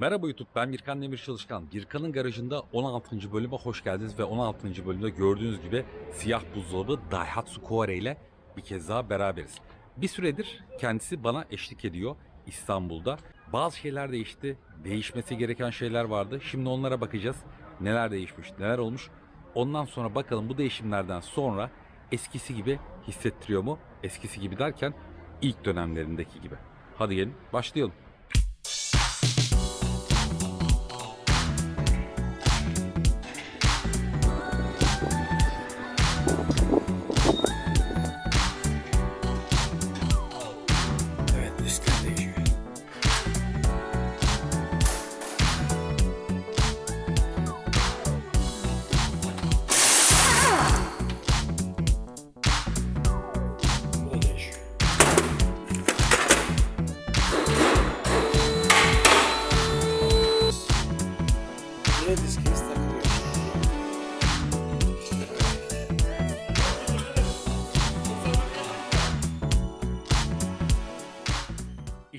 Merhaba YouTube ben Birkan Demir Çalışkan. Birkan'ın garajında 16. bölüme hoş geldiniz ve 16. bölümde gördüğünüz gibi siyah buzdolabı Daihatsu Koare ile bir kez daha beraberiz. Bir süredir kendisi bana eşlik ediyor İstanbul'da. Bazı şeyler değişti, değişmesi gereken şeyler vardı. Şimdi onlara bakacağız. Neler değişmiş, neler olmuş. Ondan sonra bakalım bu değişimlerden sonra eskisi gibi hissettiriyor mu? Eskisi gibi derken ilk dönemlerindeki gibi. Hadi gelin başlayalım.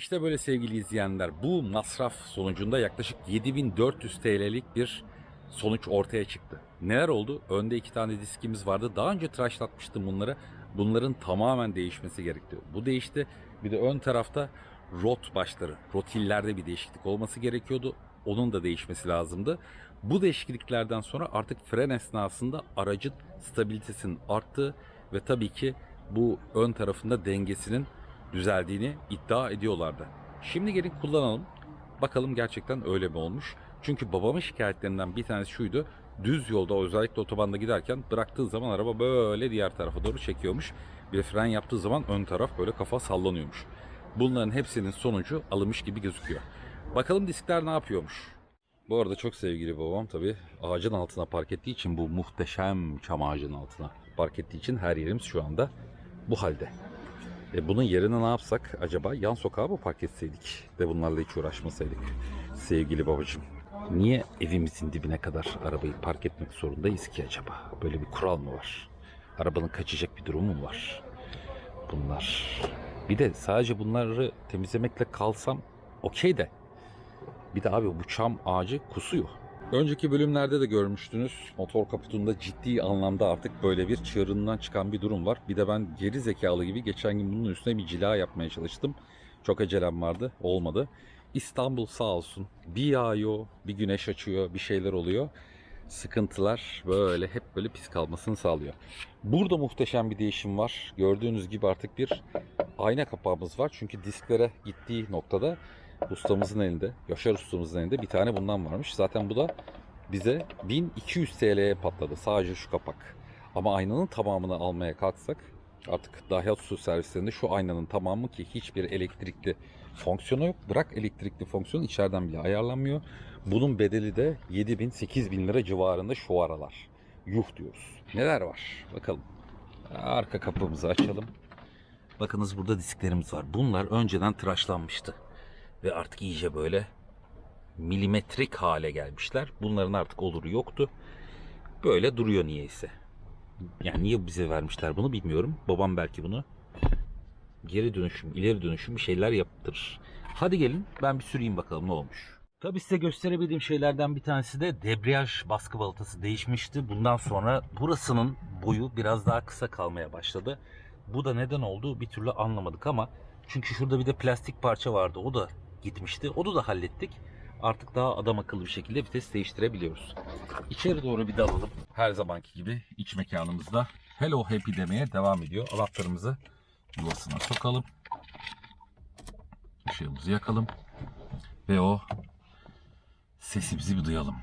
İşte böyle sevgili izleyenler bu masraf sonucunda yaklaşık 7400 TL'lik bir sonuç ortaya çıktı. Neler oldu? Önde iki tane diskimiz vardı. Daha önce tıraşlatmıştım bunları. Bunların tamamen değişmesi gerekti. Bu değişti. Bir de ön tarafta rot başları, rotillerde bir değişiklik olması gerekiyordu. Onun da değişmesi lazımdı. Bu değişikliklerden sonra artık fren esnasında aracın stabilitesinin arttığı ve tabii ki bu ön tarafında dengesinin düzeldiğini iddia ediyorlardı. Şimdi gelin kullanalım. Bakalım gerçekten öyle mi olmuş? Çünkü babamın şikayetlerinden bir tanesi şuydu. Düz yolda özellikle otobanda giderken bıraktığı zaman araba böyle diğer tarafa doğru çekiyormuş. Bir fren yaptığı zaman ön taraf böyle kafa sallanıyormuş. Bunların hepsinin sonucu alınmış gibi gözüküyor. Bakalım diskler ne yapıyormuş? Bu arada çok sevgili babam tabii ağacın altına park ettiği için bu muhteşem çam ağacının altına park ettiği için her yerimiz şu anda bu halde. E bunun yerine ne yapsak acaba? Yan sokağa mı park etseydik de bunlarla hiç uğraşmasaydık sevgili babacığım? Niye evimizin dibine kadar arabayı park etmek zorundayız ki acaba? Böyle bir kural mı var? Arabanın kaçacak bir durumu mu var? Bunlar. Bir de sadece bunları temizlemekle kalsam okey de. Bir de abi bu çam ağacı kusuyor. Önceki bölümlerde de görmüştünüz. Motor kaputunda ciddi anlamda artık böyle bir çığırından çıkan bir durum var. Bir de ben geri zekalı gibi geçen gün bunun üstüne bir cila yapmaya çalıştım. Çok acelem vardı. Olmadı. İstanbul sağ olsun. Bir yağıyor, bir güneş açıyor, bir şeyler oluyor. Sıkıntılar böyle hep böyle pis kalmasını sağlıyor. Burada muhteşem bir değişim var. Gördüğünüz gibi artık bir ayna kapağımız var. Çünkü disklere gittiği noktada ustamızın elinde, Yaşar ustamızın elinde bir tane bundan varmış. Zaten bu da bize 1200 TL'ye patladı sadece şu kapak. Ama aynanın tamamını almaya kalksak artık Daihatsu servislerinde şu aynanın tamamı ki hiçbir elektrikli fonksiyonu yok. Bırak elektrikli fonksiyon içeriden bile ayarlanmıyor. Bunun bedeli de 7000-8000 lira civarında şu aralar. Yuh diyoruz. Neler var? Bakalım. Arka kapımızı açalım. Bakınız burada disklerimiz var. Bunlar önceden tıraşlanmıştı. Ve artık iyice böyle milimetrik hale gelmişler. Bunların artık oluru yoktu. Böyle duruyor niyeyse. Yani niye bize vermişler bunu bilmiyorum. Babam belki bunu geri dönüşüm, ileri dönüşüm bir şeyler yaptırır. Hadi gelin ben bir süreyim bakalım ne olmuş. Tabii size gösterebildiğim şeylerden bir tanesi de debriyaj baskı balatası değişmişti. Bundan sonra burasının boyu biraz daha kısa kalmaya başladı. Bu da neden oldu bir türlü anlamadık ama çünkü şurada bir de plastik parça vardı. O da gitmişti. Onu da hallettik. Artık daha adam akıllı bir şekilde vites değiştirebiliyoruz. İçeri doğru bir dalalım. Her zamanki gibi iç mekanımızda Hello Happy demeye devam ediyor. Anahtarımızı yuvasına sokalım. Işığımızı yakalım. Ve o sesimizi bir duyalım.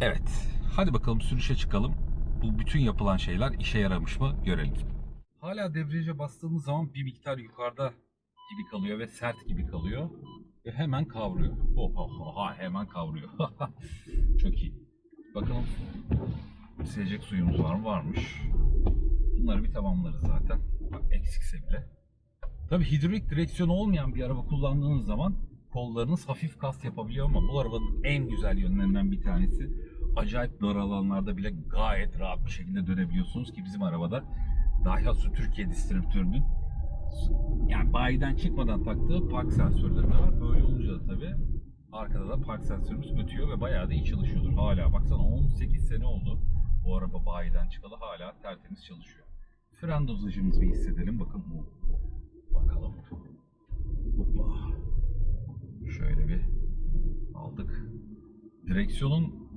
Evet. Hadi bakalım sürüşe çıkalım. Bu bütün yapılan şeyler işe yaramış mı görelim. Hala debriyaja bastığımız zaman bir miktar yukarıda gibi kalıyor ve sert gibi kalıyor. Ve hemen kavruyor. Oha, oha hemen kavruyor. Çok iyi. Bakalım silecek suyumuz var mı? Varmış. Bunları bir tamamlarız zaten. Bak eksikse bile. Tabii hidrolik direksiyonu olmayan bir araba kullandığınız zaman kollarınız hafif kas yapabiliyor ama bu arabanın en güzel yönlerinden bir tanesi acayip dar alanlarda bile gayet rahat bir şekilde dönebiliyorsunuz ki bizim arabada Daihatsu Türkiye distribütörünün Yani bayiden çıkmadan taktığı park sensörleri de var. Böyle olunca da tabii arkada da park sensörümüz ötüyor ve bayağı da iyi çalışıyordur. Hala baksana 18 sene oldu bu araba bayiden çıkalı hala tertemiz çalışıyor. Fren dozajımızı bir hissedelim. Bakın bu. Bakalım. Hoppa. Şöyle bir aldık. Direksiyonun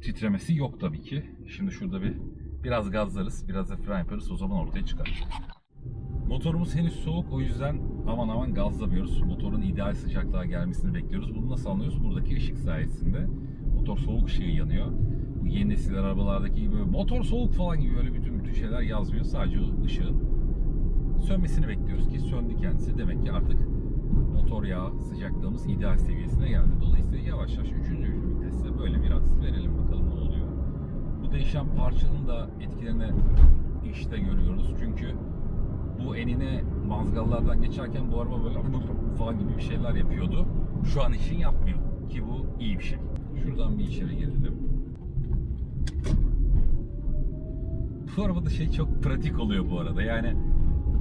titremesi yok tabii ki. Şimdi şurada bir biraz gazlarız, biraz da fren yaparız o zaman ortaya çıkar. Motorumuz henüz soğuk o yüzden aman aman gazlamıyoruz. Motorun ideal sıcaklığa gelmesini bekliyoruz. Bunu nasıl anlıyoruz? Buradaki ışık sayesinde. Motor soğuk ışığı yanıyor. Bu yeni nesil arabalardaki gibi motor soğuk falan gibi böyle bütün bütün şeyler yazmıyor. Sadece ışığın sönmesini bekliyoruz ki söndü kendisi. Demek ki artık motor yağı sıcaklığımız ideal seviyesine geldi. Dolayısıyla yavaş yavaş 3. viteste böyle biraz verelim bakalım. Değişen parçanın da etkilerini işte görüyoruz. Çünkü bu enine mazgallardan geçerken bu araba böyle falan gibi bir şeyler yapıyordu. Şu an için yapmıyor ki bu iyi bir şey. Şuradan bir içeri girelim. Bu arabada şey çok pratik oluyor bu arada. Yani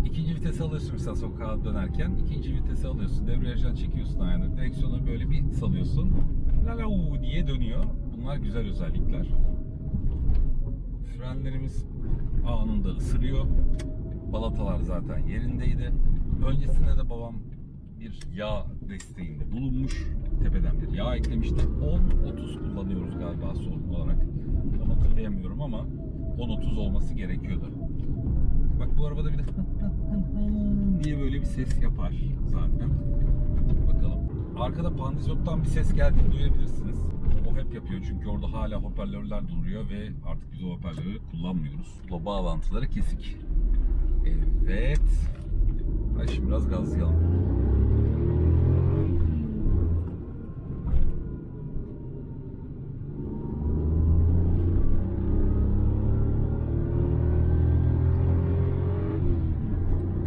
ikinci vitese alıyorsun mesela sokağa dönerken ikinci vitese alıyorsun. Debriyajdan çekiyorsun ayağını. Direksiyonu böyle bir salıyorsun. La la diye dönüyor. Bunlar güzel özellikler. Frenlerimiz anında ısırıyor. Balatalar zaten yerindeydi. Öncesinde de babam bir yağ desteğinde bulunmuş. Tepeden bir yağ eklemişti. 10-30 kullanıyoruz galiba son olarak. Tam hatırlayamıyorum ama 10-30 olması gerekiyordu. Bak bu arabada bir de diye böyle bir ses yapar zaten. Bakalım. Arkada pandizottan bir ses geldiğini duyabilirsiniz. O hep yapıyor çünkü orada hala hoparlörler duruyor ve artık biz o hoparlörleri kullanmıyoruz. Bu bağlantıları kesik. Evet. Hadi şimdi biraz gazlayalım.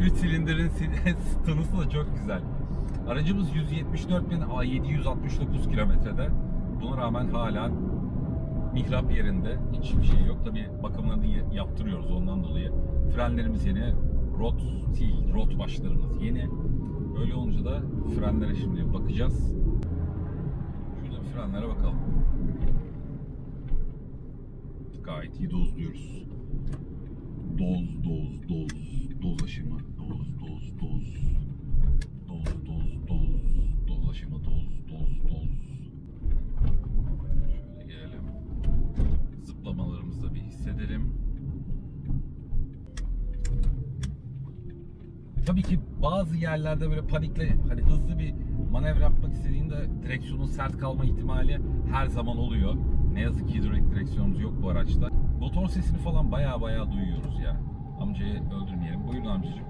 Üç silindirin sil- tanısı da çok güzel. Aracımız 174.769 kilometrede. Buna rağmen hala mihrap yerinde. Hiçbir şey yok. Tabi bakımlarını yaptırıyoruz ondan dolayı. Frenlerimiz yeni. Rot sil, rot başlarımız yeni. Böyle olunca da frenlere şimdi bakacağız. Şurada bir frenlere bakalım. Gayet iyi dozluyoruz. Doz, doz, doz, doz aşımı, bazı yerlerde böyle panikle hani hızlı bir manevra yapmak istediğinde direksiyonun sert kalma ihtimali her zaman oluyor. Ne yazık ki hidrolik direksiyonumuz yok bu araçta. Motor sesini falan baya baya duyuyoruz ya. Amcayı öldürmeyelim. Buyurun amcacığım.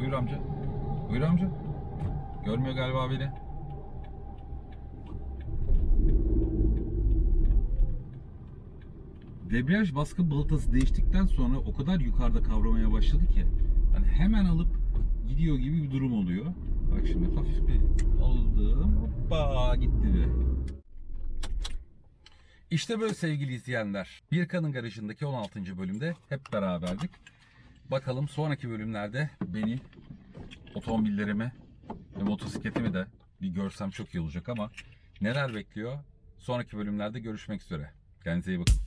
Buyur amca. Buyur amca. Görmüyor galiba beni. Debriyaj baskı balatası değiştikten sonra o kadar yukarıda kavramaya başladı ki hani hemen alıp gidiyor gibi bir durum oluyor. Bak şimdi hafif bir aldım. Hoppa gitti be. İşte böyle sevgili izleyenler. Birkan'ın garajındaki 16. bölümde hep beraberdik. Bakalım sonraki bölümlerde beni, otomobillerimi ve motosikletimi de bir görsem çok iyi olacak ama neler bekliyor? Sonraki bölümlerde görüşmek üzere. Kendinize iyi bakın.